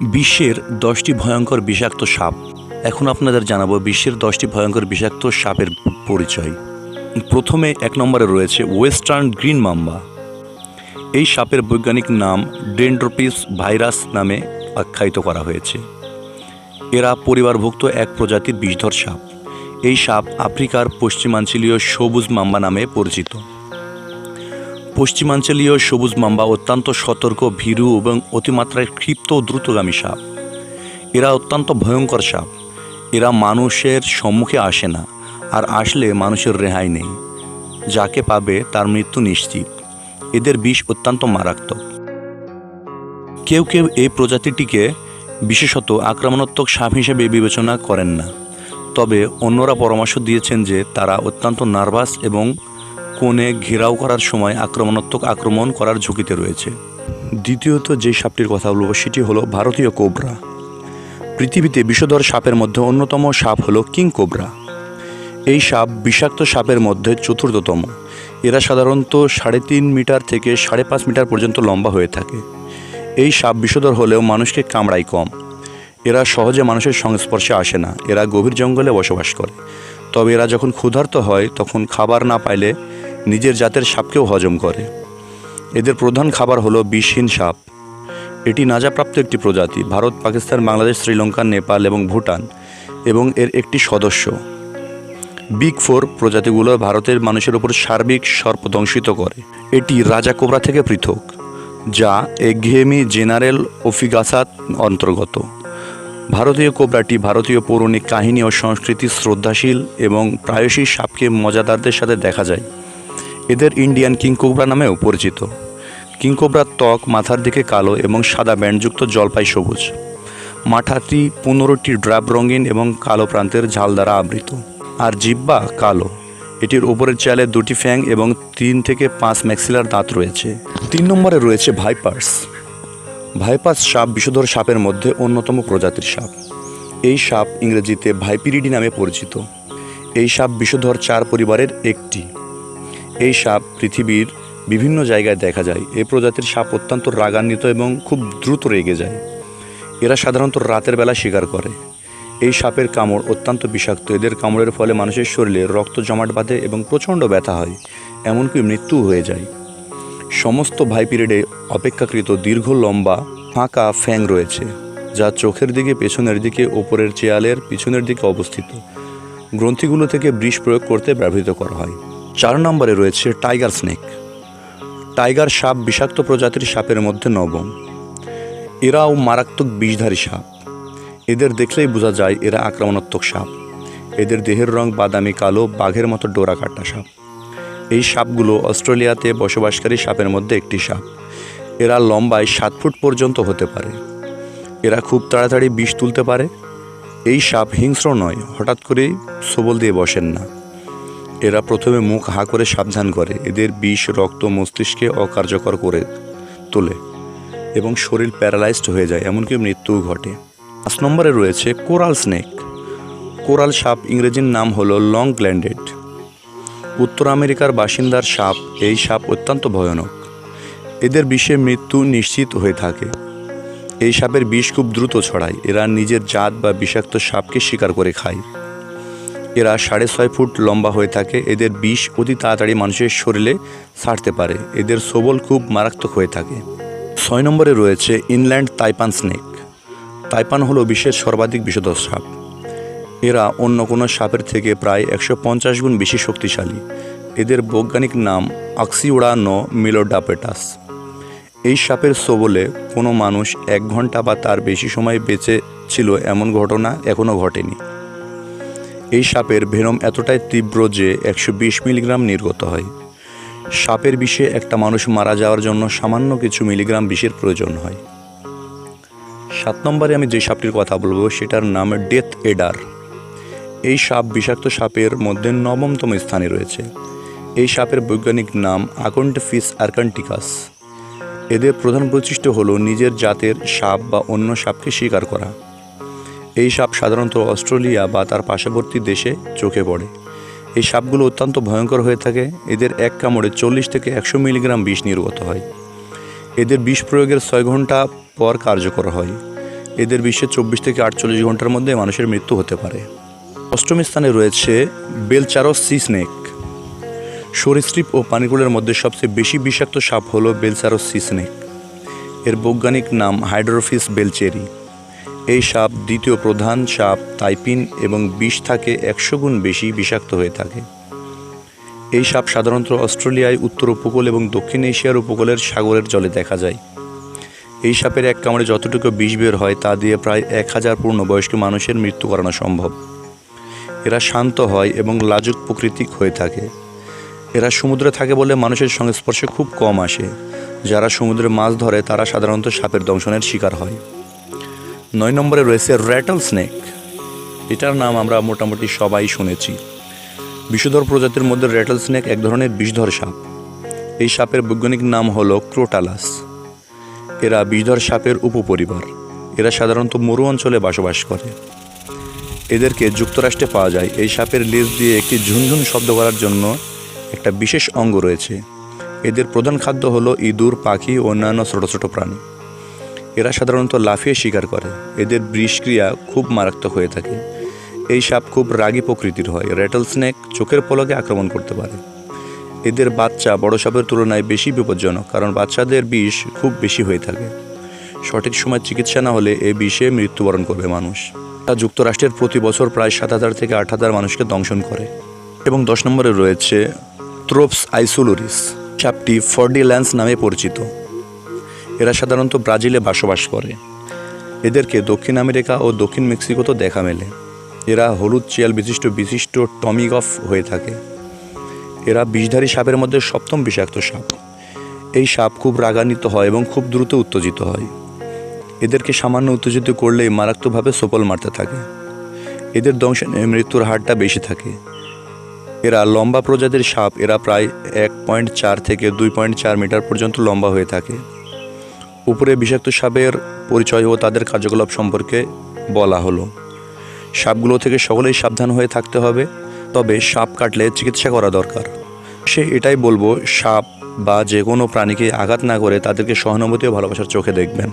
বিশ্বের দশটি ভয়ঙ্কর বিষাক্ত সাপ। এখন আপনাদের জানাব বিশ্বের দশটি ভয়ঙ্কর বিষাক্ত সাপের পরিচয়। প্রথমে এক নম্বরে রয়েছে ওয়েস্টার্ন গ্রিন মাম্বা। এই সাপের বৈজ্ঞানিক নাম ডেন্ড্রোপিস ভাইরাস নামে আখ্যায়িত করা হয়েছে। এরা পরিবারভুক্ত এক প্রজাতির বিষধর সাপ। এই সাপ আফ্রিকার পশ্চিমাঞ্চলীয় সবুজ মাম্বা নামে পরিচিত। পশ্চিমাঞ্চলীয় সবুজ মাম্বা অত্যন্ত সতর্ক, ভীরু এবং অতিমাত্রায় ক্ষিপ্ত ও দ্রুতগামী সাপ। এরা অত্যন্ত ভয়ঙ্কর সাপ। এরা মানুষের সম্মুখে আসে না আর আসলে মানুষের রেহাই নেই। যাকে পাবে তার মৃত্যু নিশ্চিত। এদের বিষ অত্যন্ত মারাত্মক। কেউ কেউ এই প্রজাতিটিকে বিশেষত আক্রমণাত্মক সাপ হিসেবে বিবেচনা করেন না। তবে অন্যরা পরামর্শ দিয়েছেন যে তারা অত্যন্ত নার্ভাস এবং কোণে ঘেরাও করার সময় আক্রমণাত্মক আক্রমণ করার ঝুঁকিতে রয়েছে। দ্বিতীয়ত যে সাপটির কথা বলব সেটি হলো ভারতীয় কোবরা। পৃথিবীতে বিষধর সাপের মধ্যে অন্যতম সাপ হলো কিং কোবরা। এই সাপ বিষাক্ত সাপের মধ্যে চতুর্থতম। এরা সাধারণত সাড়ে তিন মিটার থেকে সাড়ে পাঁচ মিটার পর্যন্ত লম্বা হয়ে থাকে। এই সাপ বিষধর হলেও মানুষকে কামড়ায় কম। এরা সহজে মানুষের সংস্পর্শে আসে না। এরা গভীর জঙ্গলে বসবাস করে। তবে এরা যখন ক্ষুধার্ত হয়, তখন খাবার না পাইলে নিজের জাতের সাপকেও হজম করে। এদের প্রধান খাবার হলো বিষহীন সাপ। এটি নাজাপ্রাপ্ত একটি প্রজাতি, ভারত, পাকিস্তান, বাংলাদেশ, শ্রীলঙ্কা, নেপাল এবং ভুটান, এবং এর একটি সদস্য। বিগ ফোর প্রজাতিগুলো ভারতের মানুষের উপর সার্বিক সর্পদংশিত করে। এটি রাজা কোবরা থেকে পৃথক, যা একঘেয়েমি জেনারেল ওফিগাসাত অন্তর্গত। ভারতীয় কোবরাটি ভারতীয় পৌরাণিক কাহিনী ও সংস্কৃতি শ্রদ্ধাশীল এবং প্রায়শই সাপকে মজাদারদের সাথে দেখা যায়। এদের ইন্ডিয়ান কিং কোবরা নামেও পরিচিত। কিং কোবরার ত্বক, মাথার দিকে কালো এবং সাদা ব্যান্ডযুক্ত জলপাই সবুজ। মাথাটি পনেরোটি ড্রাব রঙিন এবং কালো প্রান্তের ঝাল দ্বারা আবৃত। আর জিব্বা কালো। এটির উপরের চালে দুটি ফ্যাং এবং তিন থেকে পাঁচ ম্যাক্সিলার দাঁত রয়েছে। তিন নম্বরে রয়েছে ভাইপার্স। ভাইপাস সাপ বিষধর সাপের মধ্যে অন্যতম প্রজাতির সাপ। এই সাপ ইংরেজিতে ভাইপিরিডি নামে পরিচিত। এই সাপ বিষধর চার পরিবারের একটি। এই সাপ পৃথিবীর বিভিন্ন জায়গায় দেখা যায়। এই প্রজাতির সাপ অত্যন্ত রাগান্বিত এবং খুব দ্রুত রেগে যায়। এরা সাধারণত রাতের বেলা শিকার করে। এই সাপের কামড় অত্যন্ত বিষাক্ত। এদের কামড়ের ফলে মানুষের শরীরে রক্ত জমাট বাঁধে এবং প্রচণ্ড ব্যথা হয়, এমনকি মৃত্যু হয়ে যায়। সমস্ত ভাইপিরিডে অপেক্ষাকৃত দীর্ঘ লম্বা, ফাঁকা ফ্যাং রয়েছে, যা চোখের দিকে, পেছনের দিকে, ওপরের চেয়ালের পিছনের দিকে অবস্থিত। গ্রন্থিগুলো থেকে বিষ প্রয়োগ করতে ব্যবহৃত করা হয়। চার নম্বরে রয়েছে টাইগার স্নেক। টাইগার সাপ বিষাক্ত প্রজাতির সাপের মধ্যে নবম। এরাও মারাত্মক বিষধারী সাপ। এদের দেখলেই বোঝা যায় এরা আক্রমণাত্মক সাপ। এদের দেহের রং বাদামি, কালো, বাঘের মতো ডোরা কাটা সাপ। এই সাপগুলো অস্ট্রেলিয়াতে বসবাসকারী সাপের মধ্যে একটি সাপ। এরা লম্বায় সাত ফুট পর্যন্ত হতে পারে। এরা খুব তাড়াতাড়ি বিষ তুলতে পারে। এই সাপ হিংস্র নয়, হঠাৎ করেই সবল দিয়ে বসেন না। এরা প্রথমে মুখ হা করে সাবধান করে, এদের বিষ, রক্ত, মস্তিষ্কে অকার্যকর করে তোলে এবং শরীর প্যারালাইজড হয়ে যায়, এমনকি মৃত্যুও ঘটে। পাঁচ নম্বরে রয়েছে কোরাল স্নেক। কোরাল সাপ ইংরেজির নাম হলো লং গ্ল্যান্ডেড। উত্তর আমেরিকার বাসিন্দার সাপ, এই সাপ অত্যন্ত ভয়ানক। এদের বিষে মৃত্যু নিশ্চিত হয়ে থাকে। এই সাপের বিষ খুব দ্রুত ছড়ায়, এরা নিজের জাত বা বিষাক্ত সাপকে শিকার করে খায়। এরা সাড়ে ছয় ফুট লম্বা হয়ে থাকে। এদের বিষ অতি তাড়াতাড়ি মানুষের শরীরে ছাড়তে পারে। এদের সবল খুব মারাত্মক হয়ে থাকে। ছয় নম্বরে রয়েছে ইনল্যান্ড তাইপান স্নেক। তাইপান হলো বিশ্বের সর্বাধিক বিষধর সাপ। এরা অন্য কোনো সাপের থেকে প্রায় একশো পঞ্চাশ গুণ বেশি শক্তিশালী। এদের বৈজ্ঞানিক নাম অক্সিউড়া নো মিলোডাপেটাস। এই সাপের সবলে কোনো মানুষ এক ঘণ্টা বা তার বেশি সময় বেঁচে ছিল এমন ঘটনা এখনও ঘটেনি। এই সাপের ভেনম এতটাই তীব্র যে একশো বিশ মিলিগ্রাম নির্গত হয়। সাপের বিষে একটা মানুষ মারা যাওয়ার জন্য সামান্য কিছু মিলিগ্রাম বিষের প্রয়োজন হয়। সাত নম্বরে আমি যে সাপটির কথা বলব, সেটার নাম ডেথ এডার। এই সাপ বিষাক্ত সাপের মধ্যে নবমতম স্থানে রয়েছে। এই সাপের বৈজ্ঞানিক নাম আকন্টফিস আর্কান্টিকাস। এদের প্রধান বৈশিষ্ট্য হলো নিজের জাতের সাপ বা অন্য সাপকে শিকার করা। এই সাপ সাধারণত অস্ট্রেলিয়া বা তার পার্শ্ববর্তী দেশে চোখে পড়ে। এই সাপগুলো অত্যন্ত ভয়ঙ্কর হয়ে থাকে। এদের এক কামড়ে চল্লিশ থেকে একশো মিলিগ্রাম বিষ নির্গত হয়। এদের বিষ প্রয়োগের ছয় ঘণ্টা পর কার্যকর হয়। এদের বিশ্বে চব্বিশ থেকে আটচল্লিশ ঘণ্টার মধ্যে মানুষের মৃত্যু হতে পারে। অষ্টম স্থানে রয়েছে বেলচারস সি স্নেক। সরীসৃপ ও পানিকুলের মধ্যে সবচেয়ে বেশি বিষাক্ত সাপ হলো বেলচারস সি স্নেক। এর বৈজ্ঞানিক নাম হাইড্রোফিস বেলচেরি। এই সাপ দ্বিতীয় প্রধান সাপ তাইপিন এবং বিষ থাকে একশো গুণ বেশি বিষাক্ত হয়ে থাকে। এই সাপ সাধারণত অস্ট্রেলিয়ায় উত্তর উপকূল এবং দক্ষিণ এশিয়ার উপকূলের সাগরের জলে দেখা যায়। এই সাপের এক কামড়ে যতটুকু বিষ বের হয় তা দিয়ে প্রায় এক হাজার পূর্ণবয়স্ক মানুষের মৃত্যু করানো সম্ভব। এরা শান্ত হয় এবং লাজুক প্রকৃতিক হয়ে থাকে। এরা সমুদ্রে থাকে বলে মানুষের সংস্পর্শে খুব কম আসে। যারা সমুদ্রে মাছ ধরে তারা সাধারণত সাপের দংশনের শিকার হয়। নয় নম্বরে রয়েছে র্যাটল স্নেক এটার নাম আমরা মোটামুটি সবাই শুনেছি। বিষধর প্রজাতির মধ্যে র্যাটল স্নেক এক ধরনের বিষধর সাপ। এই সাপের বৈজ্ঞানিক নাম হলো ক্রোটালাস। এরা বিষধর সাপের উপপরিবার। এরা সাধারণত মরু অঞ্চলে বসবাস করে। এদেরকে যুক্তরাষ্ট্রে পাওয়া যায়। এই সাপের লেজ দিয়ে একটি ঝুনঝুন শব্দ করার জন্য একটা বিশেষ অঙ্গ রয়েছে। এদের প্রধান খাদ্য হলো ইঁদুর, পাখি ও অন্যান্য ছোটো ছোটো প্রাণী। এরা সাধারণত লাফিয়ে শিকার করে। এদের বিষক্রিয়া খুব মারাত্মক হয়ে থাকে। এই সাপ খুব রাগী প্রকৃতির হয়। র্যাটল স্নেক চোখের পলকে আক্রমণ করতে পারে। এদের বাচ্চা বড় সাপের তুলনায় বেশি বিপজ্জনক, কারণ বাচ্চাদের বিষ খুব বেশি হয়ে থাকে। সঠিক সময় চিকিৎসা না হলে এ বিষে মৃত্যুবরণ করবে মানুষ। তা যুক্তরাষ্ট্রের প্রতি বছর প্রায় সাত হাজার থেকে আট হাজার মানুষকে দংশন করে। এবং দশ নম্বরে রয়েছে থ্রোপস আইসোলোরিস। সাপটি ফর্ডিল্যান্স নামে পরিচিত। এরা সাধারণত ব্রাজিলে বসবাস করে। এদেরকে দক্ষিণ আমেরিকা ও দক্ষিণ মেক্সিকোতে দেখা মেলে। এরা হলুদ চিয়াল বিশিষ্ট বিশিষ্ট টমিগফ হয়ে থাকে। এরা বিষধারী সাপের মধ্যে সপ্তম বিষাক্ত সাপ। এই সাপ খুব রাগান্বিত হয় এবং খুব দ্রুত উত্তেজিত হয়। এদেরকে সামান্য উত্তেজিত করলেই মারাত্মকভাবে সোপল মারতে থাকে। এদের দংশনে মৃত্যুর হারটা বেশি থাকে। এরা লম্বা প্রজাতির সাপ। এরা প্রায় এক পয়েন্ট চার থেকে দুই পয়েন্ট চার মিটার পর্যন্ত লম্বা হয়ে থাকে। উপরে বিষাক্ত সাপের পরিচয় ও তাদের কার্যকলাপ সম্পর্কে বলা হলো। সাপগুলো থেকে সকলেই সাবধান হয়ে থাকতে হবে, তবে সাপ কাটলে চিকিৎসা করা দরকার। সে এটাই বলব, সাপ বা যে কোনো প্রাণীকে আঘাত না করে তাদেরকে সহানুভূতি ও ভালোবাসার চোখে দেখবেন।